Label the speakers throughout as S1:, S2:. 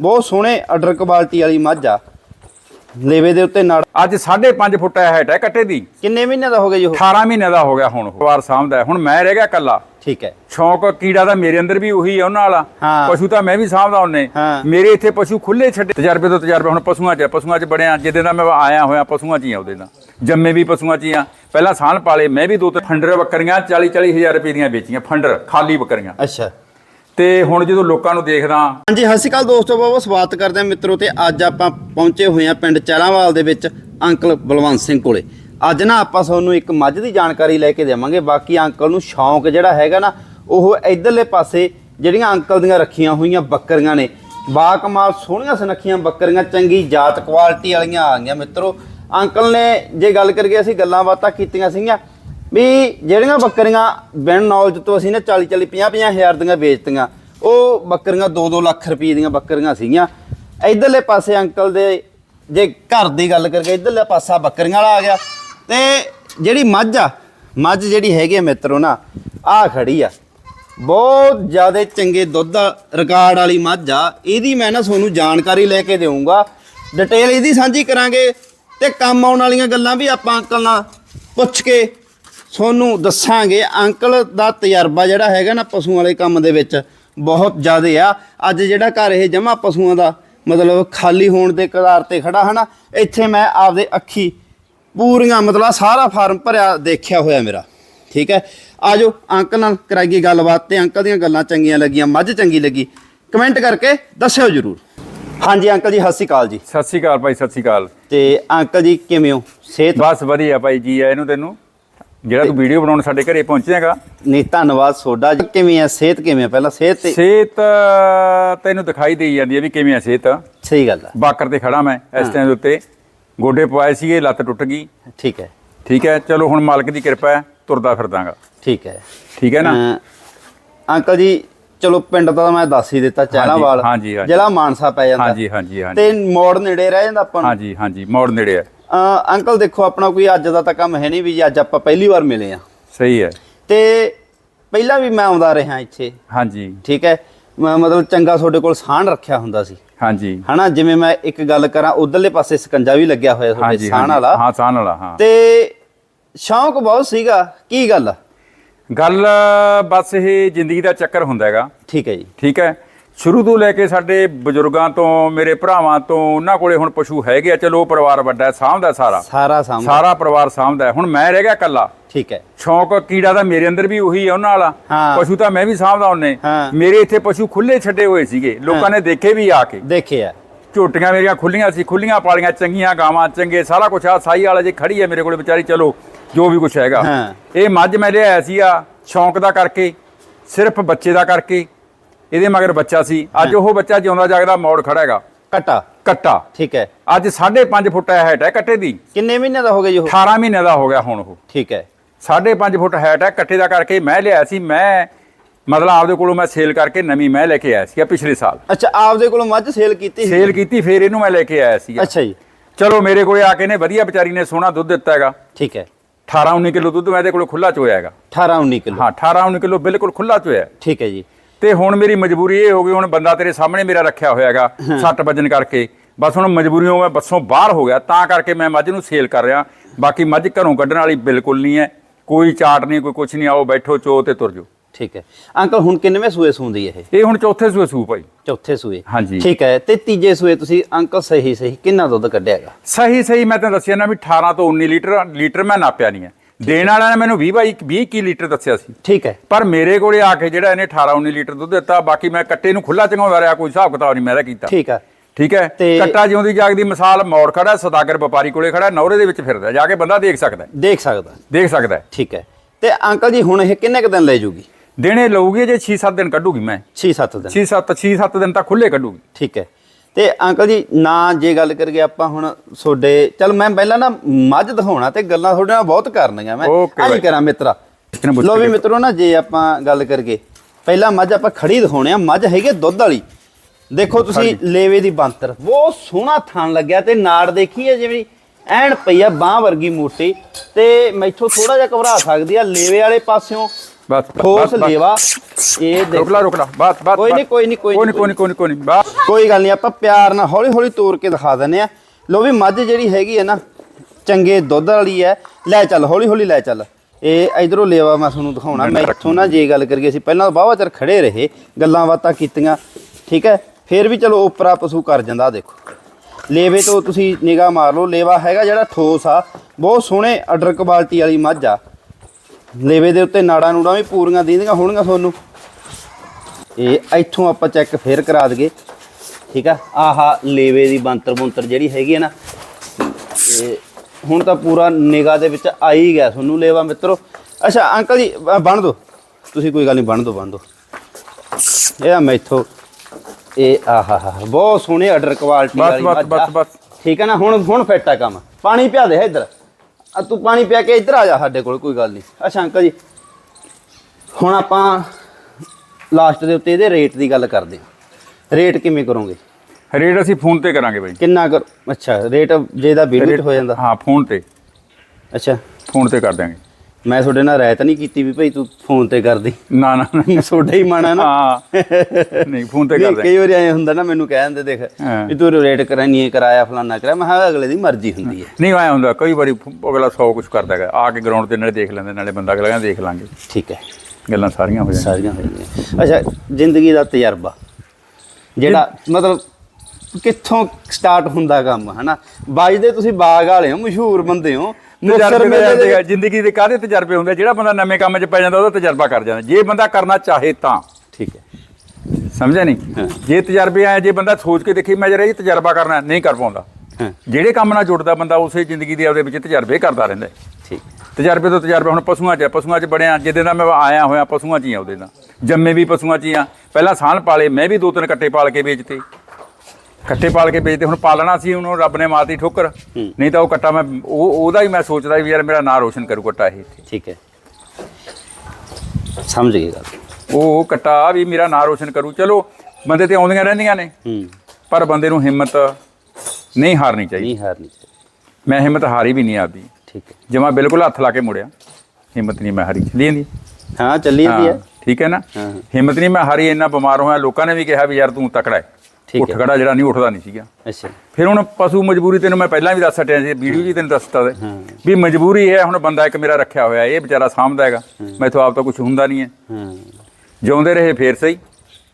S1: ਬਹੁਤ ਸੋਹਣੇ order quality ਵਾਲੀ ਮੱਝ ਆ। ਲੇਵੇ ਦੇ ਉੱਤੇ ਨਾੜ
S2: ਅੱਜ 5.5 ਫੁੱਟ ਹੈਟ ਹੈ ਕੱਟੇ ਦੀ।
S1: ਕਿੰਨੇ ਮਹੀਨੇ ਦਾ ਹੋ ਗਿਆ ਜੀ ਉਹ?
S2: 18 ਮਹੀਨੇ ਦਾ ਹੋ ਗਿਆ ਹੁਣ ਉਹ। ਵਾਰ ਹੈ। ਹੁਣ ਮੈਂ ਰਹਿ ਗਿਆ ਕੱਲਾ
S1: ਠੀਕ ਹੈ।
S2: ਸ਼ੌਂਕ ਕੀੜਾ ਦਾ ਮੇਰੇ ਅੰਦਰ ਵੀ ਉਹੀ ਹੈ ਉਹਨਾਂ ਵਾਲਾ। ਪਸ਼ੂ ਤਾਂ ਮੈਂ ਵੀ ਸਾਂਭਦਾ ਉਹਨੇ। ਮੇਰੇ ਇੱਥੇ ਪਸ਼ੂ ਖੁੱਲੇ ਛੱਡੇ। ਤਜਰਬੇ ਤੋਂ ਤਜਰਬੇ ਹੁਣ ਪਸ਼ੂਆਂ 'ਚ। ਪਸ਼ੂਆਂ 'ਚ ਬੜਿਆ ਜਿਹਦੇ ਦਾ ਮੈਂ ਆਇਆ ਹੋਇਆ ਪਸ਼ੂਆਂ 'ਚ ਹੀ ਆ ਉਹਦੇ ਦਾ ਜੰਮੇ ਵੀ ਪਸ਼ੂਆਂ 'ਚ ਹੀ ਆ। ਪਹਿਲਾਂ ਸਾਨ ਪਾਲੇ ਮੈਂ ਵੀ ਦੋ ਤੇ ਫੰਡਰ ਬੱਕਰੀਆਂ 40 40 ਹਜ਼ਾਰ ਰੁਪਏ ਦੀਆਂ ਵੇਚੀਆਂ। ਫੰਡਰ ਖਾਲੀ ਬੱਕਰੀਆਂ।
S1: ਅੱਛਾ।
S2: ਤੇ ਹੁਣ ਜਦੋਂ ਲੋਕਾਂ ਨੂੰ ਦੇਖਦਾ
S1: ਹਾਂਜੀ, ਸਤਿ ਸ਼੍ਰੀ ਅਕਾਲ ਦੋਸਤੋ, ਬਹੁਤ ਸਵਾਗਤ ਕਰਦੇ ਹਾਂ ਮਿੱਤਰੋ ਤੇ ਅੱਜ ਆਪਾਂ ਪਹੁੰਚੇ ਹੋਏ ਹਾਂ ਪਿੰਡ ਚਹਿਲਾਵਾਲ ਦੇ ਵਿੱਚ ਅੰਕਲ ਬਲਵੰਤ ਸਿੰਘ ਕੋਲੇ। ਅੱਜ ਨਾ ਆਪਾਂ ਤੁਹਾਨੂੰ ਇੱਕ ਮੱਝ ਦੀ ਜਾਣਕਾਰੀ ਲੈ ਕੇ ਦੇਵਾਂਗੇ। ਬਾਕੀ ਅੰਕਲ ਨੂੰ ਸ਼ੌਂਕ ਜਿਹੜਾ ਹੈਗਾ ਨਾ, ਉਹ ਇਧਰਲੇ ਪਾਸੇ ਜਿਹੜੀਆਂ ਅੰਕਲ ਦੀਆਂ ਰੱਖੀਆਂ ਹੋਈਆਂ ਬੱਕਰੀਆਂ ਨੇ। ਬਾ ਕਮਾਲ, ਸੋਹਣੀਆਂ ਸੁਨੱਖੀਆਂ ਬੱਕਰੀਆਂ, ਚੰਗੀ ਜਾਤ ਕੁਆਲਿਟੀ ਵਾਲੀਆਂ ਆ ਗਈਆਂ ਮਿੱਤਰੋ। ਅੰਕਲ ਨੇ ਜੇ ਗੱਲ ਕਰੀਏ, ਅਸੀਂ ਗੱਲਾਂ ਬਾਤਾਂ ਕੀਤੀਆਂ ਸੀਗੀਆਂ। ਵੀ ਜਿਹੜੀਆਂ ਬੱਕਰੀਆਂ ਬਿਨ ਨੌਲੇਜ ਤੋਂ ਅਸੀਂ ਨੇ 40 40 50 50 ਹਜ਼ਾਰ ਦੀਆਂ ਵੇਚਤੀਆਂ, ਉਹ ਬੱਕਰੀਆਂ 2-2 ਲੱਖ ਰੁਪਏ ਦੀਆਂ ਬੱਕਰੀਆਂ ਸੀਗੀਆਂ। ਇਧਰਲੇ ਪਾਸੇ ਅੰਕਲ ਦੇ ਜੇ ਘਰ ਦੀ ਗੱਲ ਕਰਕੇ ਇਧਰਲੇ ਪਾਸਾ ਬੱਕਰੀਆਂ ਵਾਲਾ ਆ ਗਿਆ। ਤੇ ਜਿਹੜੀ ਮੱਝ ਆ, ਮੱਝ ਜਿਹੜੀ ਹੈਗੀ ਆ ਮਿੱਤਰੋ ਨਾ ਆ ਖੜੀ ਆ। ਬਹੁਤ ਜ਼ਿਆਦਾ ਚੰਗੇ ਦੁੱਧ ਰਿਕਾਰਡ ਵਾਲੀ ਮੱਝ ਆ। ਇਹਦੀ ਮੈਂ ਨਾ ਤੁਹਾਨੂੰ ਜਾਣਕਾਰੀ ਲੈ ਕੇ ਦੇਵਾਂਗਾ ਡਿਟੇਲ ਇਹਦੀ ਸਾਂਝੀ ਕਰਾਂਗੇ ਤੇ ਕੰਮ ਆਉਣ ਵਾਲੀਆਂ ਗੱਲਾਂ ਵੀ ਆਪਾਂ ਅੰਕਲ ਨਾਲ ਪੁੱਛ ਕੇ ਤੁਹਾਨੂੰ ਦੱਸਾਂਗੇ ਅੰਕਲ ਦਾ ਤਜਰਬਾ ਜਿਹੜਾ ਹੈਗਾ ਨਾ ਪਸ਼ੂਆਂ ਵਾਲੇ ਕੰਮ ਦੇ ਵਿੱਚ ਬਹੁਤ ਜ਼ਿਆਦਾ ਆ। ਅੱਜ ਜਿਹੜਾ ਘਰ ਇਹ ਜਮਾ ਪਸ਼ੂਆਂ ਦਾ ਮਤਲਬ ਖਾਲੀ ਹੋਣ ਦੇ ਕਦਾਰ ਤੇ ਖੜਾ ਹਨਾ ਇੱਥੇ ਮੈਂ ਆਪਦੇ ਅੱਖੀ ਪੂਰੀਆਂ ਮਤਲਬ ਸਾਰਾ ਫਾਰਮ ਭਰਿਆ ਦੇਖਿਆ ਹੋਇਆ ਮੇਰਾ ਠੀਕ ਹੈ? ਆਜੋ ਅੰਕਲ ਨਾਲ ਕਰਾਈਏ ਗੱਲਬਾਤ ਤੇ ਅੰਕਲ ਦੀਆਂ ਗੱਲਾਂ ਚੰਗੀਆਂ ਲੱਗੀਆਂ ਮੱਝ ਚੰਗੀ ਲੱਗੀ। ਕਮੈਂਟ ਕਰਕੇ ਦੱਸਿਓ ਜਰੂਰ। ਹਾਂਜੀ ਅੰਕਲ ਜੀ ਸਤਿ ਸ਼੍ਰੀ ਅਕਾਲ ਜੀ।
S2: ਸਤਿ ਸ਼੍ਰੀ ਅਕਾਲ ਭਾਈ ਸਤਿ ਸ਼੍ਰੀ ਅਕਾਲ।
S1: ਤੇ ਅੰਕਲ ਜੀ ਕਿਵੇਂ ਹੋ? ਸਿਹਤ
S2: ਬਸ ਵਧੀਆ ਭਾਈ ਜੀ ਆ ਇਹਨੂੰ ਤੈਨੂੰ। ਜਿਹੜਾ ਤੂੰ ਵੀਡੀਓ ਬਣਾਉਣ ਸਾਡੇ ਘਰੇ ਪਹੁੰਚੇਗਾ
S1: ਨਹੀਂ ਧੰਨਵਾਦ ਸੋਡਾ ਜੀ ਕਿਵੇਂ ਆ? ਸਿਹਤ ਕਿਵੇਂ ਆ? ਪਹਿਲਾਂ ਸਿਹਤ ਤੇ
S2: ਸਿਹਤ ਤੈਨੂੰ ਦਿਖਾਈ ਦੇਈ ਜਾਂਦੀ ਹੈ ਵੀ ਕਿਵੇਂ ਆ ਸਿਹਤ।
S1: ਸਹੀ ਗੱਲ ਆ।
S2: ਬਾਕਰ ਤੇ ਖੜਾ ਮੈਂ ਇਸ ਟਾਈਮ ਦੇ ਉੱਤੇ। ਗੋਡੇ ਪਵਾਏ ਸੀਗੇ ਲੱਤ ਟੁੱਟ ਗਈ।
S1: ਠੀਕ ਹੈ।
S2: ਠੀਕ ਹੈ ਚਲੋ ਹੁਣ ਮਾਲਕ ਦੀ ਕਿਰਪਾ ਹੈ ਤੁਰਦਾ ਫਿਰਦਾਗਾ।
S1: ਠੀਕ ਹੈ।
S2: ਠੀਕ ਹੈ ਨਾ?
S1: ਅੰਕਲ ਜੀ ਚਲੋ ਪਿੰਡ ਦਾ ਤਾਂ ਮੈਂ ਦੱਸ ਹੀ ਦਿੱਤਾ ਚਹਿਲਾਵਾਲ। ਜ਼ਿਲ੍ਹਾ ਮਾਨਸਾ ਪੈ ਜਾਂਦਾ।
S2: ਹਾਂਜੀ ਹਾਂਜੀ ਹਾਂਜੀ।
S1: ਤੇ ਮੋੜ ਨੇੜੇ ਰਹਿ ਜਾਂਦਾ ਆਪਾਂ ਨੂੰ?
S2: ਹਾਂਜੀ ਹਾਂਜੀ ਮੋੜ ਨੇੜੇ ਹੈ।
S1: ਅੰਕਲ ਦੇਖੋ ਆਪਣਾ ਕੋਈ ਅੱਜ ਦਾ ਤਾਂ ਕੰਮ ਹੈ ਨਹੀਂ ਵੀ ਜੀ ਅੱਜ ਆਪਾਂ ਪਹਿਲੀ ਵਾਰ ਮਿਲੇ ਆ
S2: ਸਹੀ ਹੈ।
S1: ਤੇ ਪਹਿਲਾਂ ਵੀ ਮੈਂ ਆਉਂਦਾ ਰਿਹਾ ਇੱਥੇ।
S2: ਹਾਂਜੀ।
S1: ਠੀਕ ਹੈ। ਮ- ਮਤਲਬ ਚੰਗਾ ਤੁਹਾਡੇ ਕੋਲ ਸਾਣ ਰੱਖਿਆ ਹੁੰਦਾ ਸੀ।
S2: ਹਾਂਜੀ।
S1: ਹਨਾ ਜਿਵੇਂ ਮੈਂ ਇੱਕ ਗੱਲ ਕਰਾਂ ਉਧਰਲੇ ਪਾਸੇ ਸਕੰਜਾ ਵੀ ਲੱਗਿਆ ਹੋਇਆ ਤੁਹਾਡੇ
S2: ਹਾਂਜੀ।
S1: ਵਾਲਾ।
S2: ਹਾਂ ਸਾਨ ਵਾਲਾ ਹਾਂ।
S1: ਤੇ ਸ਼ੌਂਕ ਬਹੁਤ ਸੀਗਾ। ਕੀ ਗੱਲ?
S2: ਗੱਲ ਬਸ ਇਹ ਜ਼ਿੰਦਗੀ ਦਾ ਚੱਕਰ ਹੁੰਦਾ ਹੈਗਾ।
S1: ਠੀਕ ਹੈ ਜੀ।
S2: ਠੀਕ ਹੈ। ਸ਼ੁਰੂ ਤੋਂ ਲੈ ਕੇ ਸਾਡੇ ਬਜ਼ੁਰਗਾਂ ਤੋਂ ਮੇਰੇ ਭਰਾਵਾਂ ਤੋਂ ਉਹਨਾਂ ਕੋਲੇ ਹੁਣ ਪਸ਼ੂ ਹੈਗੇ ਆ। ਚਲੋ ਉਹ ਪਰਿਵਾਰ ਵੱਡਾ ਹੈ ਸਾਂਭਦਾ ਸਾਰਾ।
S1: ਸਾਰਾ ਸਾਹਮਣੇ
S2: ਸਾਰਾ ਪਰਿਵਾਰ ਸਾਂਭਦਾ ਹੈ। ਹੁਣ ਮੈਂ ਰਹਿ ਗਿਆ ਇਕੱਲਾ।
S1: ਠੀਕ ਹੈ।
S2: ਸ਼ੌਂਕ ਕੀੜਾ ਦਾ ਮੇਰੇ ਅੰਦਰ ਵੀ ਉਹੀ ਹੈ ਉਹਨਾਂ ਵਾਲਾ।
S1: ਹਾਂ।
S2: ਪਸ਼ੂ ਤਾਂ ਮੈਂ ਵੀ ਸਾਂਭਦਾ ਉਹਨੇ
S1: ਹਾਂ।
S2: ਮੇਰੇ ਇੱਥੇ ਪਸ਼ੂ ਖੁੱਲੇ ਛੱਡੇ ਹੋਏ ਸੀਗੇ। ਲੋਕਾਂ ਨੇ ਦੇਖੇ ਵੀ ਆ ਕੇ।
S1: ਦੇਖਿਆ
S2: ਝੋਟੀਆਂ ਮੇਰੀਆਂ ਖੁੱਲੀਆਂ ਸੀ ਖੁੱਲੀਆਂ ਪਾਲੀਆਂ ਚੰਗੀਆਂ ਗਾਵਾਂ ਚੰਗੇ ਸਾਰਾ ਕੁਝ ਆ। ਸਾਈ ਵਾਲਾ ਜੇ ਖੜੀ ਹੈ ਮੇਰੇ ਕੋਲੇ ਵਿਚਾਰੀ ਚਲੋ ਜੋ ਵੀ ਕੁਝ ਹੈਗਾ।
S1: ਹਾਂ।
S2: ਇਹ ਮੱਝ ਮੈਂ ਲਿਆਇਆ ਸੀ ਆ ਸ਼ੌਂਕ ਦਾ ਕਰਕੇ ਸਿਰਫ ਬੱਚੇ ਦਾ ਕਰਕੇ। ਇਹਦੇ ਮਗਰ ਬੱਚਾ ਸੀ। ਅੱਜ ਉਹ ਬੱਚਾ ਜਿਉਂਦਾ ਜਾਗਦਾ ਮੋੜ ਖੜਾ ਹੈਗਾ।
S1: ਕਟਾ?
S2: ਕੱਟਾ।
S1: ਠੀਕ ਹੈ।
S2: ਅੱਜ 5.5 ਫੁੱਟ ਹੈਟ ਹੈ ਕੱਟੇ ਦੀ।
S1: ਕਿੰਨੇ ਮਹੀਨੇ ਦਾ ਹੋ ਗਿਆ ਜੀ ਉਹ?
S2: 18 ਮਹੀਨੇ ਦਾ ਹੋ ਗਿਆ ਹੁਣ ਉਹ।
S1: ਠੀਕ ਹੈ।
S2: 5.5 ਫੁੱਟ ਹੈਟ ਹੈ ਕੱਟੇ ਦਾ ਕਰਕੇ ਮੈਂ ਲਿਆਇਆ ਸੀ ਮੈਂ ਮਤਲਬ ਆਪਦੇ ਕੋਲੋਂ ਮੈਂ ਸੇਲ ਕਰਕੇ ਨਵੀਂ ਮੈਂ ਲੈ ਕੇ ਆਇਆ ਸੀ ਪਿਛਲੇ ਸਾਲ।
S1: ਅੱਛਾ ਆਪਦੇ ਕੋਲੋਂ ਮੱਝ ਸੇਲ ਕੀਤੀ ਸੀ?
S2: ਸੇਲ ਕੀਤੀ ਫਿਰ ਇਹਨੂੰ ਮੈਂ ਲੈ ਕੇ ਆਇਆ ਸੀ
S1: ਅੱਛਾ ਜੀ।
S2: ਚਲੋ ਮੇਰੇ ਕੋਲੇ ਆ ਕੇ ਨੇ ਵਧੀਆ ਵਿਚਾਰੀ ਨੇ ਸੋਹਣਾ ਦੁੱਧ ਦਿੱਤਾ ਹੈਗਾ।
S1: ਠੀਕ ਹੈ।
S2: 18 19 ਕਿਲੋ ਦੁੱਧ ਮੈਂ ਇਹਦੇ ਕੋਲ ਖੁੱਲਾ ਚੋਇਆ ਹੈਗਾ।
S1: 18 19 ਕਿਲੋ।
S2: ਹਾਂ 18 19 ਕਿਲੋ ਬਿਲਕੁਲ ਖੁੱਲਾ ਚੋਇਆ।
S1: ਠੀਕ ਹੈ ਜੀ।
S2: ਤੇ ਹੁਣ ਮੇਰੀ ਮਜਬੂਰੀ ਇਹ ਹੋ ਗਈ ਹੁਣ ਬੰਦਾ ਤੇਰੇ ਸਾਹਮਣੇ ਮੇਰਾ ਰੱਖਿਆ ਹੋਇਆ ਹੈਗਾ ਸੱਟ ਵੱਜਣ ਕਰਕੇ। ਬਸ ਹੁਣ ਮਜਬੂਰੀਓਂ ਮੈਂ ਬੱਸੋਂ ਬਾਹਰ ਹੋ ਗਿਆ ਤਾਂ ਕਰਕੇ ਮੈਂ ਮੱਝ ਨੂੰ ਸੇਲ ਕਰ ਰਿਹਾ। ਬਾਕੀ ਮੱਝ ਘਰੋਂ ਕੱਢਣ ਵਾਲੀ ਬਿਲਕੁਲ ਨਹੀਂ ਹੈ। ਕੋਈ ਚਾਟ ਨਹੀਂ ਕੋਈ ਕੁਝ ਨਹੀਂ ਆਓ ਬੈਠੋ ਚੋ ਤੇ ਤੁਰ ਜਾਓ।
S1: ਠੀਕ ਹੈ। ਅੰਕਲ ਹੁਣ ਕਿੰਨਵੇਂ ਸੂਏ ਸੂੰਦੀ ਇਹ?
S2: ਇਹ ਹੁਣ ਚੌਥੇ ਸੂਏ ਸੂ ਭਾਈ।
S1: ਚੌਥੇ ਸੂਏ।
S2: ਹਾਂਜੀ।
S1: ਠੀਕ ਹੈ ਤੇ ਤੀਜੇ ਸੂਏ ਤੁਸੀਂ ਅੰਕਲ ਸਹੀ ਸਹੀ ਕਿੰਨਾ ਦੁੱਧ ਕੱਢਿਆ ਹੈਗਾ?
S2: ਸਹੀ ਸਹੀ ਮੈਂ ਤਾਂ ਦੱਸਿਆ ਨਾ ਵੀ 18 ਤੋਂ 19 ਲੀਟਰ ਲੀਟਰ ਮੈਂ ਨਾਪਿਆ ਨਹੀਂ ਹੈ। ਦੇਣ ਵਾਲਿਆਂ ਨੇ ਮੈਨੂੰ 20 ਬਾਈ 20 ਕੀ ਲੀਟਰ ਦੱਸਿਆ ਸੀ।
S1: ਠੀਕ ਹੈ।
S2: ਪਰ ਮੇਰੇ ਕੋਲੇ ਆ ਕੇ ਜਿਹੜਾ ਇਹਨੇ 18 19 ਲੀਟਰ ਦੁੱਧ ਦਿੱਤਾ ਬਾਕੀ ਮੈਂ ਕੱਟੇ ਨੂੰ ਖੁੱਲਾ ਚੰਗਾਉਂਦਾ ਰਿਹਾ ਕੋਈ ਹਿਸਾਬ ਕਿਤਾਬ ਨਹੀਂ ਮੇਰਾ ਕੀਤਾ।
S1: ਠੀਕ ਹੈ।
S2: ਠੀਕ ਹੈ? ਕੱਟਾ ਜਿਉਂਦੀ ਜਾਗਦੀ ਮਿਸਾਲ ਮੌੜ ਖੜਾ ਸਦਾਗਰ ਵਪਾਰੀ ਕੋਲੇ ਖੜਾ ਨੌਰੇ ਦੇ ਵਿੱਚ ਫਿਰਦਾ ਜਾ ਕੇ ਬੰਦਾ ਦੇਖ ਸਕਦਾ
S1: ਦੇਖ ਸਕਦਾ
S2: ਦੇਖ ਸਕਦਾ।
S1: ਠੀਕ ਹੈ। ਤੇ ਅੰਕਲ ਜੀ ਹੁਣ ਇਹ ਕਿੰਨੇ ਕੁ ਦਿਨ ਲੈ ਜੂਗੀ?
S2: ਦਿਨੇ ਲਊਗੀ ਜੇ 6-7 ਦਿਨ ਕੱਢੂਗੀ ਮੈਂ।
S1: 6-7 ਦਿਨ।
S2: 6-7 6-7 ਦਿਨ ਤਾਂ ਖੁੱਲੇ ਕੱਢੂਗੀ।
S1: ਠੀਕ ਹੈ। ਤੇ ਅੰਕਲ ਜੀ ਨਾ ਜੇ ਗੱਲ ਕਰੀਏ ਆਪਾਂ ਹੁਣ ਤੁਹਾਡੇ ਚਲ ਮੈਂ ਪਹਿਲਾਂ ਨਾ ਮੱਝ ਦਿਖਾਉਣਾ ਤੇ ਗੱਲਾਂ ਤੁਹਾਡੇ ਨਾਲ ਬਹੁਤ ਕਰਨੀਆਂ ਮੈਂ। ਆਹੀ। ਕਰਾਂ ਮਿੱਤਰਾ। ਲੋ ਵੀ ਮਿੱਤਰੋ ਨਾ ਜੇ ਆਪਾਂ ਗੱਲ ਕਰੀਏ ਪਹਿਲਾਂ ਮੱਝ ਆਪਾਂ ਖੜੀ ਦਿਖਾਉਣੇ ਆ ਮੱਝ ਹੈਗੀ ਦੁੱਧ ਵਾਲੀ। ਦੇਖੋ ਤੁਸੀਂ ਲੇਵੇ ਦੀ ਬੰਤਰ ਬਹੁਤ ਸੋਹਣਾ ਥਣ ਲੱਗਿਆ ਤੇ ਨਾੜ ਦੇਖੀ ਹੈ ਜਿਵੇਂ ਐਨ ਪਈ ਆ ਬਾਹ ਵਰਗੀ ਮੋਟੀ। ਤੇ ਮੈਥੋਂ ਥੋੜਾ ਜਿਹਾ ਘਬਰਾ ਸਕਦੀ ਆ ਲੇਵੇ ਵਾਲੇ ਪਾਸਿਓਂ
S2: ਬਸ
S1: ਠੋਸ। ਲੇਵਾ। ਇਹ ਦੇਖ।
S2: ਬਸ ਬਸ
S1: ਕੋਈ
S2: ਬਸ।
S1: ਨਹੀਂ, ਕੋਈ ਨਹੀਂ, ਕੋਈ
S2: ਕੋਈ
S1: ਨਹੀਂ,
S2: ਨਹੀਂ ਕੋਈ ਨਹੀਂ ਕੋਈ ਨਹੀਂ ਕੋਈ ਨਹੀਂ। ਬਸ।
S1: ਕੋਈ ਗੱਲ ਨਹੀਂ ਆਪਾਂ ਪਿਆਰ ਨਾਲ ਹੌਲੀ ਹੌਲੀ ਤੋੜ ਕੇ ਦਿਖਾ ਦਿੰਨੇ ਆ। ਲੋ ਵੀ ਮੱਝ ਜਿਹੜੀ ਹੈਗੀ ਹੈ ਨਾ ਚੰਗੇ ਦੁੱਧ ਵਾਲੀ ਹੈ ਲੈ ਚੱਲ ਹੌਲੀ ਹੌਲੀ ਲੈ ਚੱਲ। ਇਹ ਇਧਰੋਂ ਲੇਵਾ ਮੈਂ ਤੁਹਾਨੂੰ ਦਿਖਾਉਣਾ। ਮੈਂ ਇੱਥੋਂ ਨਾ ਜੇ ਗੱਲ ਕਰੀਏ ਅਸੀਂ ਪਹਿਲਾਂ ਬਾਵਾ ਚਿਰ ਖੜੇ ਰਹੇ ਗੱਲਾਂ ਬਾਤਾਂ ਕੀਤੀਆਂ ਠੀਕ ਹੈ? ਫਿਰ ਵੀ ਚਲੋ ਉਪਰਾ ਪਸ਼ੂ ਕਰ ਜਾਂਦਾ ਦੇਖੋ। ਲੇਵੇ ਤੋਂ ਤੁਸੀਂ ਨਿਗਾਹ ਮਾਰ ਲਓ ਲੇਵਾ ਹੈਗਾ ਜਿਹੜਾ ਠੋਸ ਆ। ਬਹੁਤ ਸੋਹਣੇ ਅਡਰ ਕੁਆਲਿਟੀ ਵਾਲੀ ਮੱਝ ਆ। ਲੇਵੇ ਦੇ ਉੱਤੇ ਨਾੜਾਂ ਨੂੜਾਂ ਵੀ ਪੂਰੀਆਂ ਦੀਦੀਆਂ ਹੋਣਗੀਆਂ ਤੁਹਾਨੂੰ। ਇਹ ਇੱਥੋਂ ਆਪਾਂ ਚੈੱਕ ਫੇਰ ਕਰਾ ਦਈਏ। ਠੀਕ ਆ? ਆਹਾ ਲੇਵੇ ਦੀ ਬੰਤਰ ਬੰਤਰ ਜਿਹੜੀ ਹੈਗੀ ਹੈ ਨਾ ਇਹ ਹੁਣ ਤਾਂ ਪੂਰਾ ਨਿਗਾਹ ਦੇ ਵਿੱਚ ਆ ਹੀ ਗਿਆ ਤੁਹਾਨੂੰ ਲੇਵਾ ਮਿੱਤਰੋ। ਅੱਛਾ ਅੰਕਲ ਜੀ ਬੰਨ ਦੋ ਤੁਸੀਂ ਕੋਈ ਗੱਲ ਨਹੀਂ ਬੰਨ ਦੋ ਬੰਨ ਦੋ ਇਹ ਆ ਮੈਥੋਂ ਇਹ ਆਹਾ ਬਹੁਤ ਸੋਹਣੇ ਆਰਡਰ ਕੁਆਲਿਟੀ ਵਾਲੀ
S2: ਬਸ। ਬਸ, ਬਸ।
S1: ਠੀਕ ਹੈ ਨਾ ਹੁਣ ਹੁਣ ਫਿੱਟ ਆ ਕੰਮ। ਪਾਣੀ ਪਿਆ ਦੇ ਇੱਧਰ। ਆ ਤੂੰ ਪਾਣੀ ਪਿਆ ਕੇ ਇੱਧਰ ਆ ਜਾ ਸਾਡੇ ਕੋਲ ਕੋਈ ਗੱਲ ਨਹੀਂ। ਅੱਛਾ ਅੰਕਲ ਜੀ ਹੁਣ ਆਪਾਂ ਲਾਸਟ ਦੇ ਉੱਤੇ ਇਹਦੇ ਰੇਟ ਦੀ ਗੱਲ ਕਰਦੇ ਹਾਂ। ਰੇਟ ਕਿਵੇਂ ਕਰੋਗੇ?
S2: ਰੇਟ ਅਸੀਂ ਫੋਨ ਤੇ ਕਰਾਂਗੇ ਬਾਈ।
S1: ਕਿੰਨਾ ਕਰ ਅੱਛਾ ਰੇਟ ਜੇ ਦਾ ਬਿਲ ਹੋ ਜਾਂਦਾ।
S2: ਹਾਂ ਫੋਨ ਤੇ।
S1: ਅੱਛਾ।
S2: ਫੋਨ ਤੇ ਕਰ ਦਿਆਂਗੇ।
S1: ਮੈਂ ਤੁਹਾਡੇ ਨਾਲ ਰਾਇਤ ਨਹੀਂ ਕੀਤੀ ਵੀ ਭਾਈ ਤੂੰ ਫੋਨ ਤੇ ਕਰਦੀ।
S2: ਨਾ ਨਾ।
S1: ਤੁਹਾਡਾ ਹੀ ਮਨ ਹੈ ਨਾ।
S2: ਹਾਂ। ਨਹੀਂ ਫੋਨ ਤੇ ਕਰ ਦਿਆਂਗੇ
S1: ਕਈ ਵਾਰੀ ਐ ਹੁੰਦਾ ਨਾ ਮੈਨੂੰ ਕਹਿ ਦਿੰਦੇ ਦੇਖ
S2: ਹਾਂ।
S1: ਵੀ ਤੂੰ ਰੇਟ ਕਰਾਨੀ ਹੈ ਕਰਾਇਆ ਫਲਾਨਾ ਕਰਾਇਆ। ਮੈਂ ਕਿਹਾ ਅਗਲੇ ਦੀ ਮਰਜ਼ੀ ਹੁੰਦੀ ਹੈ।
S2: ਨਹੀਂ ਆਇਆ ਹੁੰਦਾ ਕਈ ਵਾਰੀ ਅਗਲਾ 100 ਕੁਝ ਕਰਦਾ ਹੈਗਾ। ਆ ਕੇ ਗਰਾਊਂਡ ਤੇ ਨਾਲੇ ਦੇਖ ਲੈਂਦੇ ਨਾਲੇ ਬੰਦਾ ਅਗਲਾ ਕਹਿੰਦਾ ਦੇਖ ਲਾਂਗੇ।
S1: ਠੀਕ ਹੈ।
S2: ਗੱਲਾਂ ਸਾਰੀਆਂ ਹੋ ਜਾਂਦੀਆਂ।
S1: ਸਾਰੀਆਂ ਹੋ ਜਾਂਦੀਆਂ। ਅੱਛਾ ਜ਼ਿੰਦਗੀ ਦਾ ਤਜਰਬਾ। ਜਿਹੜਾ ਮਤਲਬ ਕਿੱਥੋਂ ਸਟਾਰਟ ਹੁੰਦਾ ਕੰਮ ਹਨਾ? ਬਾਜਦੇ ਤੁਸੀਂ ਬਾਗ ਵਾਲੇ ਹੋ ਮਸ਼ਹੂਰ ਬੰਦੇ ਹੋ।
S2: ਤਜਰਬੇ
S1: ਦੇ
S2: ਦੇ ਜ਼ਿੰਦਗੀ ਦੇ ਕਾਹਦੇ ਤਜਰਬੇ ਹੁੰਦੇ ਜਿਹੜਾ ਬੰਦਾ ਨਵੇਂ ਕੰਮ 'ਚ ਪੈ ਜਾਂਦਾ ਉਹਦਾ ਤਜਰਬਾ ਕਰ ਜਾਂਦਾ। ਜੇ ਬੰਦਾ ਕਰਨਾ ਚਾਹੇ ਤਾਂ।
S1: ਠੀਕ ਹੈ।
S2: ਸਮਝਿਆ ਨਹੀਂ। ਜੇ ਤਜਰਬੇ ਆਏ ਜੇ ਬੰਦਾ ਸੋਚ ਕੇ ਦੇਖੇ ਮੈਂ ਜਰਾ ਇਹ ਤਜਰਬਾ ਕਰਨਾ ਨਹੀਂ ਕਰ ਪਾਉਂਦਾ। ਜਿਹੜੇ ਕੰਮ ਨਾਲ ਜੁੜਦਾ ਬੰਦਾ ਉਸੇ ਜ਼ਿੰਦਗੀ ਦੇ ਆਪਦੇ ਵਿੱਚ ਤਜਰਬੇ ਕਰਦਾ ਰਹਿੰਦਾ।
S1: ਠੀਕ।
S2: ਤਜਰਬੇ ਤੋਂ ਤਜਰਬਾ ਹੁਣ ਪਸ਼ੂਆਂ 'ਚ ਪਸ਼ੂਆਂ 'ਚ ਬੜਿਆ ਜਿੱਦੇ ਦਾ ਮੈਂ ਆਇਆ ਹੋਇਆ ਪਸ਼ੂਆਂ 'ਚ ਹੀ ਆ ਉਹਦੇ ਦਾ ਜੰਮੇ ਵੀ ਪਸ਼ੂਆਂ 'ਚ ਹੀ ਆ। ਪਹਿਲਾਂ ਸਾਲ ਪਾਲੇ ਮੈਂ ਵੀ ਦੋ ਤਿੰਨ ਕੱਟੇ ਪਾਲ ਕੇ ਵੇਚਤੇ। ਕੱਟੇ ਪਾਲ ਕੇ ਵੇਚਦੇ ਹੁਣ ਪਾਲਣਾ ਸੀ ਉਹਨੂੰ ਰੱਬ ਨੇ ਮਾਰਤੀ ਠੋਕਰ। ਨਹੀਂ ਤਾਂ ਉਹ ਕੱਟਾ ਮੈਂ ਉਹ ਉਹਦਾ ਹੀ ਮੈਂ ਸੋਚਦਾ ਵੀ ਯਾਰ ਮੇਰਾ ਨਾਂ ਰੋਸ਼ਨ ਕਰੂ ਕੱਟਾ ਇਹ।
S1: ਠੀਕ ਹੈ। ਸਮਝ ਗਏ ਗੱਲ।
S2: ਉਹ ਕੱਟਾ ਵੀ ਮੇਰਾ ਨਾਂ ਰੋਸ਼ਨ ਕਰੂ। ਚਲੋ ਬੰਦੇ ਤੇ ਆਉਂਦੀਆਂ ਰਹਿੰਦੀਆਂ ਨੇ। ਪਰ ਬੰਦੇ ਨੂੰ ਹਿੰਮਤ ਨਹੀਂ ਹਾਰਨੀ ਚਾਹੀਦੀ।
S1: ਨਹੀਂ ਹਾਰਨੀ ਚਾਹੀਦੀ।
S2: ਮੈਂ ਹਿੰਮਤ ਹਾਰੀ ਵੀ ਨਹੀਂ ਆਪਦੀ।
S1: ਠੀਕ ਹੈ।
S2: ਜਮਾ ਬਿਲਕੁਲ ਹੱਥ ਲਾ ਕੇ ਮੁੜਿਆ ਹਿੰਮਤ ਨਹੀਂ ਮੈਂ ਹਾਰੀ। ਚਲੀ ਜਾਂਦੀ
S1: ਹਾਂ? ਚੱਲੀ ਜਾਂਦੀ
S2: ਹਾਂ। ਠੀਕ ਹੈ ਨਾ। ਹਿੰਮਤ ਨਹੀਂ ਮੈਂ ਹਾਰੀ ਇੰਨਾ ਬਿਮਾਰ ਹੋਇਆ। ਲੋਕਾਂ ਨੇ ਵੀ ਕਿਹਾ ਵੀ ਯਾਰ ਤੂੰ ਤਕੜਾ ਹੈ। ਉੱਠ। ਖੜਾ ਜਿਹੜਾ ਨਹੀਂ ਉੱਠਦਾ ਨਹੀਂ ਸੀਗਾ।
S1: ਅੱਛਾ।
S2: ਫਿਰ ਹੁਣ ਪਸ਼ੂ ਮਜਬੂਰੀ ਤੈਨੂੰ ਮੈਂ ਪਹਿਲਾਂ ਵੀ ਦੱਸ ਹਟਿਆ ਸੀ ਵੀਡੀਓ ਜੀ ਤੈਨੂੰ ਦੱਸਤਾ। ਵੀ। ਮਜਬੂਰੀ ਹੈ ਹੁਣ ਬੰਦਾ ਇੱਕ ਮੇਰਾ ਰੱਖਿਆ ਹੋਇਆ ਇਹ ਵਿਚਾਰਾ ਸਾਂਭਦਾ ਹੈਗਾ। ਮੈਥੋਂ ਆਪ ਤਾਂ ਕੁਝ ਹੁੰਦਾ ਨਹੀਂ ਹੈ।
S1: ਹਾਂ।
S2: ਜਿਉਂਦੇ ਰਹੇ ਫੇਰ ਸਹੀ।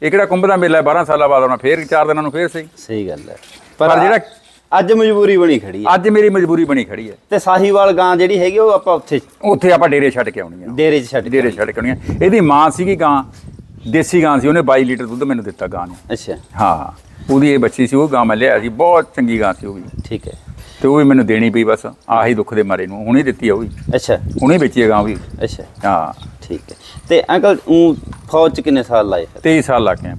S2: ਇਹ ਕਿਹੜਾ ਕੁੰਭ ਦਾ ਮੇਲਾ ਹੈ? 12 ਸਾਲਾਂ ਬਾਅਦ ਆਉਣਾ ਫੇਰ 4 ਦਿਨਾਂ ਨੂੰ ਫੇਰ ਸਹੀ।
S1: ਸਹੀ ਗੱਲ ਹੈ।
S2: ਪਰ ਜਿਹੜਾ
S1: ਅੱਜ ਮਜਬੂਰੀ ਬਣੀ ਖੜੀ ਹੈ।
S2: ਅੱਜ ਮੇਰੀ ਮਜਬੂਰੀ ਬਣੀ ਖੜੀ ਹੈ।
S1: ਤੇ ਸਾਹੀਵਾਲ ਗਾਂ ਜਿਹੜੀ ਹੈਗੀ ਉਹ ਆਪਾਂ ਉੱਥੇ
S2: ਉੱਥੇ ਆਪਾਂ ਡੇਰੇ ਛੱਡ ਕੇ ਆਉਣੀ ਆ।
S1: ਡੇਰੇ 'ਚ ਛੱਡ
S2: ਡੇਰੇ ਛੱਡ ਕੇ ਆਉਣੀ ਆ। ਇਹਦੀ ਮਾਂ ਸੀਗੀ ਗਾਂ। ਦੇਸੀ ਗਾਂ ਸੀ ਉਹਨੇ 22 ਲੀਟਰ ਦੁੱਧ ਮੈਨੂੰ ਦਿੱਤਾ ਗਾਂ ਨੇ।
S1: ਅੱਛਾ।
S2: ਹਾਂ ਉਹਦੀ ਇਹ ਬੱਚੀ ਸੀ ਉਹ ਗਾਂ ਮੈਂ ਲਿਆ ਸੀ ਬਹੁਤ ਚੰਗੀ ਗਾਂ ਸੀ ਉਹ ਵੀ।
S1: ਠੀਕ ਹੈ।
S2: ਤੇ ਉਹ ਵੀ ਮੈਨੂੰ ਦੇਣੀ ਪਈ ਬਸ ਆਹੀ ਦੁੱਖ ਦੇ ਮਾਰੇ ਨੂੰ ਹੁਣੇ ਦਿੱਤੀ ਆ ਉਹ ਵੀ।
S1: ਅੱਛਾ।
S2: ਹੁਣੇ ਵੇਚੀ ਆ ਗਾਂ ਵੀ।
S1: ਅੱਛਾ।
S2: ਹਾਂ।
S1: ਠੀਕ ਹੈ। ਤੇ ਅੰਕਲ ਉਹ ਫੌਜ 'ਚ ਕਿੰਨੇ ਸਾਲ ਲਾਏ ਫਿਰ?
S2: 23 ਸਾਲ ਲਾ ਕੇ ਆਇਆ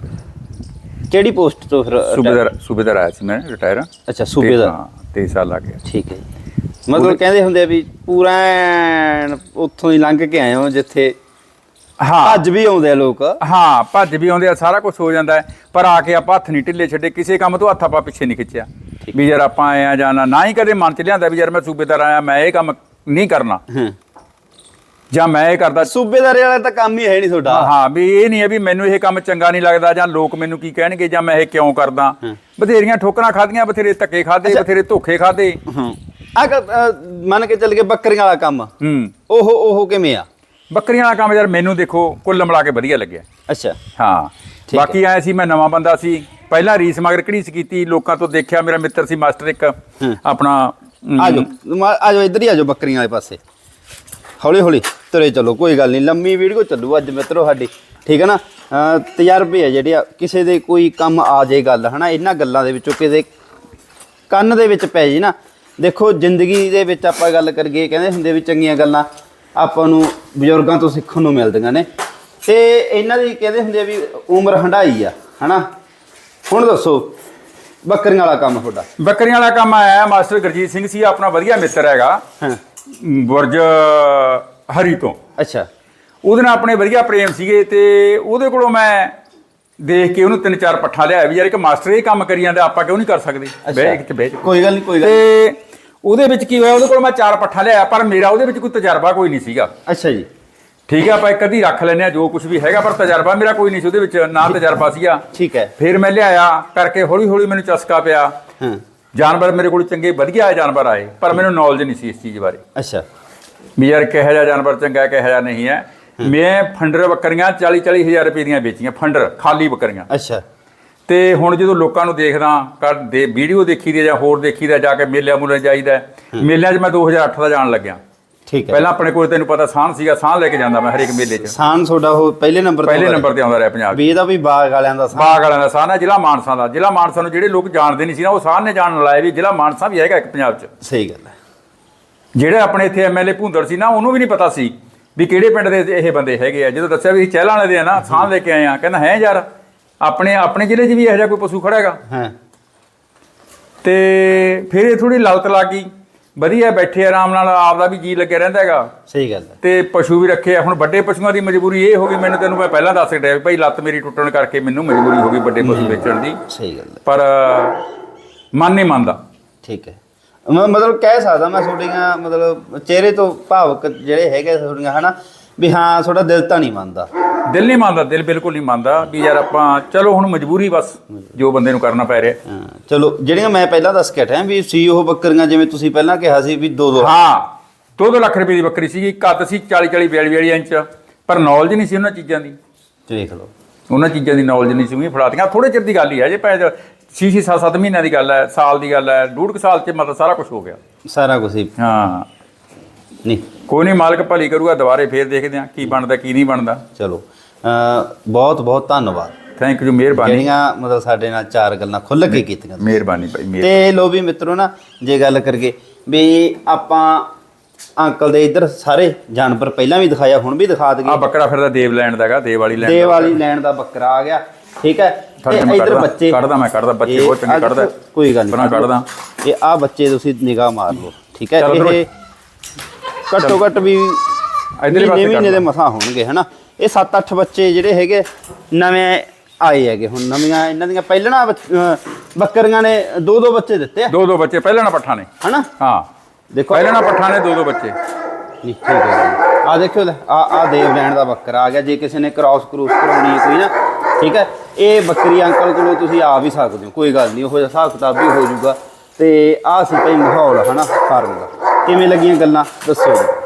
S1: ਕਿਹੜੀ ਪੋਸਟ ਤੋਂ ਫਿਰ
S2: ਸੂਬੇਦਾਰ ਸੂਬੇਦਾਰ ਆਇਆ ਸੀ ਮੈਂ ਰਿਟਾਇਰ
S1: ਅੱਛਾ ਸੂਬੇਦਾਰ
S2: ਹਾਂ 23 ਸਾਲ ਲਾ ਗਿਆ
S1: ਠੀਕ ਹੈ ਜੀ। ਮਤਲਬ ਕਹਿੰਦੇ ਹੁੰਦੇ ਆ ਵੀ ਪੂਰਾ ਐਨ ਉੱਥੋਂ ਹੀ ਲੰਘ ਕੇ ਆਏ ਹੋ ਜਿੱਥੇ
S2: ਹਾਂ।
S1: ਅੱਜ ਵੀ ਆਉਂਦੇ ਆ ਲੋਕ।
S2: ਹਾਂ ਭੱਜ ਵੀ ਆਉਂਦੇ ਆ ਸਾਰਾ ਕੁਝ ਹੋ ਜਾਂਦਾ ਹੈ। ਪਰ ਆ ਕੇ ਆਪਾਂ ਹੱਥ ਨਹੀਂ ਢਿੱਲੇ ਛੱਡੇ ਕਿਸੇ ਕੰਮ ਤੋਂ ਹੱਥ ਆਪਾਂ ਪਿੱਛੇ ਨਹੀਂ ਖਿੱਚਿਆ। ਵੀ ਯਾਰ ਆਪਾਂ ਆਏ ਆ ਜਾਣਾ ਨਾ ਹੀ ਕਦੇ ਮਨ ਚ ਲਿਆਂਦਾ ਵੀ ਯਾਰ ਮੈਂ ਸੂਬੇਦਾਰ ਆਇਆ ਮੈਂ ਇਹ ਕੰਮ ਨਹੀਂ ਕਰਨਾ। ਜਾਂ ਮੈਂ ਇਹ ਕਰਦਾ
S1: ਸੂਬੇਦਾਰ ਵਾਲਾ ਤਾਂ ਕੰਮ ਹੀ ਹੈ ਨਹੀਂ ਤੁਹਾਡਾ।
S2: ਹਾਂ ਵੀ ਇਹ ਨਹੀਂ ਹੈ ਵੀ ਮੈਨੂੰ ਇਹ ਕੰਮ ਚੰਗਾ ਨਹੀਂ ਲੱਗਦਾ ਜਾਂ ਲੋਕ ਮੈਨੂੰ ਕੀ ਕਹਿਣਗੇ ਜਾਂ ਮੈਂ ਇਹ ਕਿਉਂ ਕਰਦਾ। ਬਥੇਰੀਆਂ ਠੋਕਰਾਂ ਖਾਧੀਆਂ ਬਥੇਰੇ ਧੱਕੇ ਖਾਦੇ ਬਥੇਰੇ ਧੋਖੇ ਖਾਦੇ
S1: ਹਾਂ। ਆ ਮੰਨ ਕੇ ਚੱਲ ਕੇ ਬੱਕਰੀਆਂ ਵਾਲਾ ਕੰਮ।
S2: ਹੂੰ।
S1: ਉਹ ਉਹ ਕਿਵੇਂ ਆ?
S2: ਬੱਕਰੀਆਂ ਵਾਲਾ ਕੰਮ ਯਾਰ ਮੈਨੂੰ ਦੇਖੋ ਕੁੱਲ ਮਿਲਾ ਕੇ ਵਧੀਆ ਲੱਗਿਆ।
S1: ਅੱਛਾ।
S2: ਹਾਂ।
S1: ਠੀਕ
S2: ਬਾਕੀ ਆਇਆ ਸੀ ਮੈਂ ਨਵਾਂ ਬੰਦਾ ਸੀ। ਪਹਿਲਾਂ ਰੀਸ ਮਗਰ ਘੜੀਸ ਕੀਤੀ ਲੋਕਾਂ ਤੋਂ ਦੇਖਿਆ ਮੇਰਾ ਮਿੱਤਰ ਸੀ ਮਾਸਟਰ ਇੱਕ। ਆਪਣਾ ਅਮ,
S1: ਆ ਜਾਓ ਮਾ- ਆ ਜਾਓ ਇੱਧਰ ਹੀ ਆ ਜਾਓ ਬੱਕਰੀਆਂ ਵਾਲੇ ਪਾਸੇ। ਹੌਲੀ ਹੌਲੀ ਤੁਰੇ ਚਲੋ ਕੋਈ ਗੱਲ ਨਹੀਂ। ਲੰਮੀ ਵੀਡੀਓ ਚੱਲੂ ਅੱਜ ਮਿੱਤਰੋ ਸਾਡੀ। ਠੀਕ ਹੈ ਨਾ? ਤਜਰਬੇ ਆ ਜਿਹੜੇ ਕਿਸੇ ਦੇ ਕੋਈ ਕੰਮ ਆ ਜੇ ਗੱਲ ਹਨਾ? ਇਹਨਾਂ ਗੱਲਾਂ ਦੇ ਵਿੱਚੋਂ ਕਿਸੇ ਕੰਨ ਦੇ ਵਿੱਚ ਪੈ ਜੇ ਨਾ। ਦੇਖੋ ਜ਼ਿੰਦਗੀ ਦੇ ਵਿੱਚ ਆਪਾਂ ਗੱਲ ਕਰੀਏ ਕਹਿੰਦੇ ਹੁੰਦੇ ਵੀ ਚੰਗੀਆਂ ਗੱਲਾਂ। ਆਪਾਂ ਨੂੰ ਬਜ਼ੁਰਗਾਂ ਤੋਂ ਸਿੱਖਣ ਨੂੰ ਮਿਲਦੀਆਂ ਨੇ। ਤੇ ਇਹਨਾਂ ਦੀ ਕਹਿੰਦੇ ਹੁੰਦੇ ਆ ਵੀ ਉਮਰ ਹੰਡਾਈ ਆ ਹਨਾ? ਹੁਣ ਦੱਸੋ ਬੱਕਰੀਆਂ ਵਾਲਾ ਕੰਮ ਤੁਹਾਡਾ?
S2: ਬੱਕਰੀਆਂ ਵਾਲਾ ਕੰਮ ਆਇਆ ਮਾਸਟਰ ਗੁਰਜੀਤ ਸਿੰਘ ਸੀ ਆਪਣਾ ਵਧੀਆ ਮਿੱਤਰ ਹੈਗਾ
S1: ਹਾਂ।
S2: ਬੁਰਜ ਹਰੀ ਤੋਂ।
S1: ਅੱਛਾ।
S2: ਉਹਦੇ ਨਾਲ ਆਪਣੇ ਵਧੀਆ ਪ੍ਰੇਮ ਸੀਗੇ ਤੇ ਉਹਦੇ ਕੋਲੋਂ ਮੈਂ ਦੇਖ ਕੇ ਉਹਨੂੰ ਤਿੰਨ ਚਾਰ ਪੱਠਾ ਲਿਆ ਵੀ ਯਾਰ ਇੱਕ ਮਾਸਟਰ ਇਹ ਕੰਮ ਕਰੀ ਜਾਂਦਾ ਆਪਾਂ ਕਿਉਂ ਨਹੀਂ ਕਰ ਸਕਦੇ? ਬਹਿ ਇੱਕ ਬਹਿ ਜਾ।
S1: ਕੋਈ ਗੱਲ ਨਹੀਂ ਕੋਈ ਗੱਲ।
S2: ਤੇ ਉਹਦੇ ਵਿੱਚ ਕੀ ਹੋਇਆ? ਉਹਦੇ ਕੋਲ ਮੈਂ ਚਾਰ ਪੱਠਾ ਲਿਆ ਪਰ ਮੇਰਾ ਉਹਦੇ ਵਿੱਚ ਕੋਈ ਤਜਰਬਾ ਕੋਈ ਨਹੀਂ ਸੀਗਾ।
S1: ਅੱਛਾ ਜੀ।
S2: ਠੀਕ ਹੈ ਆਪਾਂ ਇੱਕ ਅੱਧੀ ਰੱਖ ਲੈਨੇ ਆ ਜੋ ਕੁਝ ਵੀ ਹੈਗਾ ਪਰ ਤਜਰਬਾ ਮੇਰਾ ਕੋਈ ਨਹੀਂ ਸੀ ਉਹਦੇ ਵਿੱਚ ਨਾ ਤਜਰਬਾ ਸੀਗਾ।
S1: ਠੀਕ ਹੈ।
S2: ਫਿਰ ਮੈਂ ਲਿਆਇਆ ਕਰਕੇ ਹੌਲੀ ਹੌਲੀ ਮੈਨੂੰ ਚਸਕਾ ਪਿਆ।
S1: ਹਾਂ।
S2: ਜਾਨਵਰ ਮੇਰੇ ਕੋਲ ਚੰਗੇ ਵਧੀਆ ਜਾਨਵਰ ਆਏ ਪਰ ਮੈਨੂੰ ਨੌਲੇਜ ਨਹੀਂ ਸੀ ਇਸ ਚੀਜ਼ ਬਾਰੇ।
S1: ਅੱਛਾ।
S2: ਵੀ ਯਾਰ ਕਿਹੋ ਜਿਹਾ ਜਾਨਵਰ ਚੰਗਾ ਕਿਹੋ ਜਿਹਾ ਨਹੀਂ ਹੈ। ਮੈਂ ਫੰਡਰ ਬੱਕਰੀਆਂ 40 40 ਹਜ਼ਾਰ ਰੁਪਏ ਦੀਆਂ ਵੇਚੀਆਂ ਫੰਡਰ ਖਾਲੀ ਬੱਕਰੀਆਂ।
S1: ਅੱਛਾ।
S2: ਤੇ ਹੁਣ ਜਦੋਂ ਲੋਕਾਂ ਨੂੰ ਦੇਖਦਾ ਕਰ ਦੇ ਵੀਡੀਓ ਦੇਖੀਦੀ ਜਾਂ ਹੋਰ ਦੇਖੀਦਾ ਜਾ ਕੇ ਮੇਲਿਆਂ ਮੂਲਿਆਂ ਜਾਈਦਾ ਮੇਲਿਆਂ 'ਚ ਮੈਂ 2008 ਦਾ ਜਾਣ ਲੱਗਿਆ।
S1: ਠੀਕ ਹੈ।
S2: ਪਹਿਲਾਂ ਆਪਣੇ ਕੋਲ ਤੈਨੂੰ ਪਤਾ ਸਾਨ ਸੀਗਾ ਸਾਨ ਲੈ ਕੇ ਜਾਂਦਾ ਮੈਂ ਹਰੇਕ ਮੇਲੇ 'ਚ।
S1: ਸਾਨ ਤੁਹਾਡਾ ਉਹ ਪਹਿਲੇ ਨੰਬਰ
S2: ਪਹਿਲੇ ਨੰਬਰ ਤੇ ਆਉਂਦਾ ਰਿਹਾ ਪੰਜਾਬ
S1: ਵੀ ਇਹਦਾ ਵੀ ਬਾਗ ਵਾਲਿਆਂ ਦਾ ਸਾਨ
S2: ਬਾਗ ਵਾਲਿਆਂ ਦਾ ਸਾਨ ਹੈ ਜ਼ਿਲ੍ਹਾ ਮਾਨਸਾ ਦਾ। ਜ਼ਿਲ੍ਹਾ ਮਾਨਸਾ ਨੂੰ ਜਿਹੜੇ ਲੋਕ ਜਾਣਦੇ ਨਹੀਂ ਸੀ ਨਾ ਉਹ ਸਾਨ ਨੇ ਜਾਣਨ ਲਾਇਆ ਵੀ ਜ਼ਿਲ੍ਹਾ ਮਾਨਸਾ ਵੀ ਹੈਗਾ ਇੱਕ ਪੰਜਾਬ 'ਚ।
S1: ਸਹੀ ਗੱਲ ਹੈ।
S2: ਜਿਹੜੇ ਆਪਣੇ ਇੱਥੇ ਐਮਐਲਏ ਭੁੰਦੜ ਸੀ ਨਾ ਉਹਨੂੰ ਵੀ ਨਹੀਂ ਪਤਾ ਸੀ ਵੀ ਕਿਹੜੇ ਪਿੰਡ ਦੇ ਇਹ ਬੰਦੇ ਹੈਗੇ ਆ। ਜਦੋਂ ਦੱਸਿਆ ਵੀ ਚਹਿਲਾਂ ਵਾਲੇ ਦੇ ਆ ਨਾ ਸਾਹ ਲੈ ਕੇ ਆਏ ਆ ਕਹਿੰਦਾ ਹੈ ਯਾਰ ਆਪਣੇ ਆਪਣੇ ਜ਼ਿਲ੍ਹੇ 'ਚ ਵੀ ਇਹੋ ਜਿਹਾ ਕੋਈ ਪਸ਼ੂ ਖੜਾ ਹੈਗਾ।
S1: ਹਾਂ।
S2: ਤੇ ਫਿਰ ਇਹ ਥੋੜੀ ਲਲਤ ਲੱਗ। ਗਈ ਵਧੀਆ ਬੈਠੇ ਆਰਾਮ ਨਾਲ ਆਪਦਾ ਵੀ ਜੀ ਲੱਗਿਆ ਰਹਿੰਦਾ ਹੈਗਾ।
S1: ਸਹੀ ਗੱਲ ਹੈ।
S2: ਤੇ ਪਸ਼ੂ ਵੀ ਰੱਖੇ ਆ। ਹੁਣ ਵੱਡੇ ਪਸ਼ੂਆਂ ਦੀ ਮਜਬੂਰੀ ਇਹ ਹੋ ਗਈ ਮੈਨੂੰ ਤੈਨੂੰ ਮੈਂ ਪਹਿਲਾਂ ਦੱਸ ਰਿਹਾ ਭਾਈ ਲੱਤ ਮੇਰੀ ਟੁੱਟਣ ਕਰਕੇ ਮੈਨੂੰ ਮਜਬੂਰੀ ਹੋ ਗਈ ਵੱਡੇ ਪਸ਼ੂ ਵੇਚਣ ਦੀ।
S1: ਸਹੀ ਗੱਲ ਹੈ।
S2: ਪਰ ਮਨ ਨਹੀਂ ਮੰਨਦਾ।
S1: ਠੀਕ ਹੈ। ਮ- ਮਤਲਬ ਕਹਿ ਸਕਦਾ ਮੈਂ ਤੁਹਾਡੀਆਂ ਮਤਲਬ ਚਿਹਰੇ ਤੋਂ ਭਾਵਕ ਜਿਹੜੇ ਹੈਗੇ ਤੁਹਾਡੀਆਂ ਹਨਾ? ਵੀ ਹਾਂ ਤੁਹਾਡਾ ਦਿਲ ਤਾਂ ਨਹੀਂ ਮੰਨਦਾ।
S2: ਦਿਲ ਨਹੀਂ ਮੰਨਦਾ ਦਿਲ ਬਿਲਕੁਲ ਨਹੀਂ ਮੰਨਦਾ ਵੀ ਯਾਰ ਆਪਾਂ ਚਲੋ ਹੁਣ ਮਜਬੂਰੀ ਬਸ ਜੋ ਬੰਦੇ ਨੂੰ ਕਰਨਾ ਪੈ ਰਿਹਾ।
S1: ਹਾਂ, ਚਲੋ ਜਿਹੜੀਆਂ ਮੈਂ ਪਹਿਲਾਂ ਦੱਸ ਕੇ ਹਟਿਆ ਵੀ ਸੀ ਉਹ ਬੱਕਰੀਆਂ ਜਿਵੇਂ ਤੁਸੀਂ ਪਹਿਲਾਂ ਕਿਹਾ ਸੀ ਵੀ ਦੋ ਦੋ
S2: ਹਾਂ ਦੋ ਦੋ ਲੱਖ ਰੁਪਏ ਦੀ ਬੱਕਰੀ ਸੀਗੀ ਕੱਦ ਸੀ 40 40 42 42 ਇੰਚ। ਪਰ ਨੌਲੇਜ ਨਹੀਂ ਸੀ ਉਹਨਾਂ ਚੀਜ਼ਾਂ ਦੀ।
S1: ਦੇਖ ਲਓ।
S2: ਉਹਨਾਂ ਚੀਜ਼ਾਂ ਦੀ ਨੌਲੇਜ ਨਹੀਂ ਸੀ ਫੜਾਤੀਆਂ। ਥੋੜੇ ਚਿਰ ਦੀ ਗੱਲ ਹੀ ਹੈ ਜੇ ਪੈ ਛੇ ਛੇ ਸੱਤ ਸੱਤ ਮਹੀਨਿਆਂ ਦੀ ਗੱਲ ਹੈ ਸਾਲ ਦੀ ਗੱਲ ਹੈ ਡੂਢ ਕੁ ਸਾਲ 'ਚ ਮਤਲਬ ਸਾਰਾ ਕੁਝ ਹੋ ਗਿਆ।
S1: ਸਾਰਾ ਕੁਝ ਹੀ
S2: ਹਾਂ।
S1: ਨਹੀਂ।
S2: ਕੋਈ ਨਹੀਂ ਮਾਲਕ ਭਲੀ ਕਰੂਗਾ ਦੁਬਾਰੇ ਫੇਰ ਦੇਖਦੇ ਹਾਂ ਕੀ ਬਣਦਾ ਕੀ ਨਹੀਂ ਬਣਦਾ।
S1: ਚਲੋ ਬਹੁਤ ਬਹੁਤ ਧੰਨਵਾਦ।
S2: ਥੈਂਕ ਯੂ ਮਿਹਰਬਾਨੀ।
S1: ਜਿਹੜੀਆਂ ਮਤਲਬ ਸਾਡੇ ਨਾਲ ਚਾਰ ਗੱਲਾਂ ਖੁੱਲ੍ਹ ਕੇ ਕੀਤੀਆਂ।
S2: ਮਿਹਰਬਾਨੀ ਭਾਈ
S1: ਤੇ ਲੋ ਵੀ ਮਿੱਤਰੋ ਨਾ ਜੇ ਗੱਲ ਕਰੀਏ ਵੀ ਆਪਾਂ ਅੰਕਲ ਦੇ ਇੱਧਰ ਸਾਰੇ ਜਾਨਵਰ ਪਹਿਲਾਂ ਵੀ ਦਿਖਾਇਆ ਹੁਣ ਵੀ ਦਿਖਾ ਦਈਏ।
S2: ਆ ਬੱਕਰਾ ਫਿਰਦਾ ਦੇਵ ਲੈਂਡ ਦਾਗਾ ਦੇਵ ਵਾਲੀ ਲੈਂਡ
S1: ਦੇਵ ਵਾਲੀ ਲੈਣ ਦਾ ਬੱਕਰਾ ਆ ਗਿਆ ਠੀਕ ਹੈ? ਤੇ ਇੱਧਰ ਬੱਚੇ
S2: ਕੱਢਦਾ ਮੈਂ ਕੱਢਦਾ, ਬੱਚੇ ਬਹੁਤ ਚੰਗੇ ਕੱਢਦਾ।
S1: ਕੋਈ ਗੱਲ ਨਹੀਂ
S2: ਕੱਢਦਾ।
S1: ਇਹ ਆ ਬੱਚੇ ਤੁਸੀਂ ਨਿਗਾਹ ਮਾਰ ਲਓ ਠੀਕ ਹੈ? ਇਹ ਘੱਟੋ ਘੱਟ ਵੀ
S2: ਇਧਰਲੇ ਪਾਸੇ
S1: ਮਹੀਨੇ ਦੇ ਮਸਾਂ ਹੋਣਗੇ ਹਨਾ? ਇਹ 7-8 ਬੱਚੇ ਜਿਹੜੇ ਹੈਗੇ ਨਵੇਂ ਆਏ ਹੈਗੇ ਹੁਣ ਨਵੀਆਂ ਇਹਨਾਂ ਦੀਆਂ ਪਹਿਲਣਾ ਬੱਕਰੀਆਂ ਨੇ ਦੋ ਦੋ ਬੱਚੇ ਦਿੱਤੇ ਆ।
S2: ਦੋ ਦੋ ਬੱਚੇ ਪਹਿਲਾਂ ਨਾ ਪੱਠਾ ਨੇ।
S1: ਹਨਾ?
S2: ਹਾਂ।
S1: ਦੇਖੋ।
S2: ਪਹਿਲਾਂ ਨਾ ਪੱਠਾ ਨੇ ਦੋ ਦੋ ਬੱਚੇ।
S1: ਨਹੀਂ ਠੀਕ ਹੈ ਆ ਦੇਖਿਓ ਲੈ ਆ ਆ ਦੇਵ ਲੈਣ ਦਾ ਬੱਕਰਾ ਆ ਗਿਆ ਜੇ ਕਿਸੇ ਨੇ ਕ੍ਰਾਸ ਕਰੂਸ ਕਰਾਉਣੀ ਹੈ ਕੋਈ ਨਾ ਠੀਕ ਹੈ? ਇਹ ਬੱਕਰੀ ਅੰਕਲ ਕੋਲੋਂ ਤੁਸੀਂ ਆ ਵੀ ਸਕਦੇ ਹੋ ਕੋਈ ਗੱਲ ਨਹੀਂ ਉਹ ਜਿਹਾ ਹਿਸਾਬ ਕਿਤਾਬ ਵੀ ਹੋ ਜਾਊਗਾ। ਤੇ ਆ ਸੀ ਭਾਈ ਮਾਹੌਲ ਹਨਾ ਫਾਰਮ ਦਾ। ਕਿਵੇਂ ਲੱਗੀਆਂ ਗੱਲਾਂ? ਦੱਸਿਓ ਜੀ।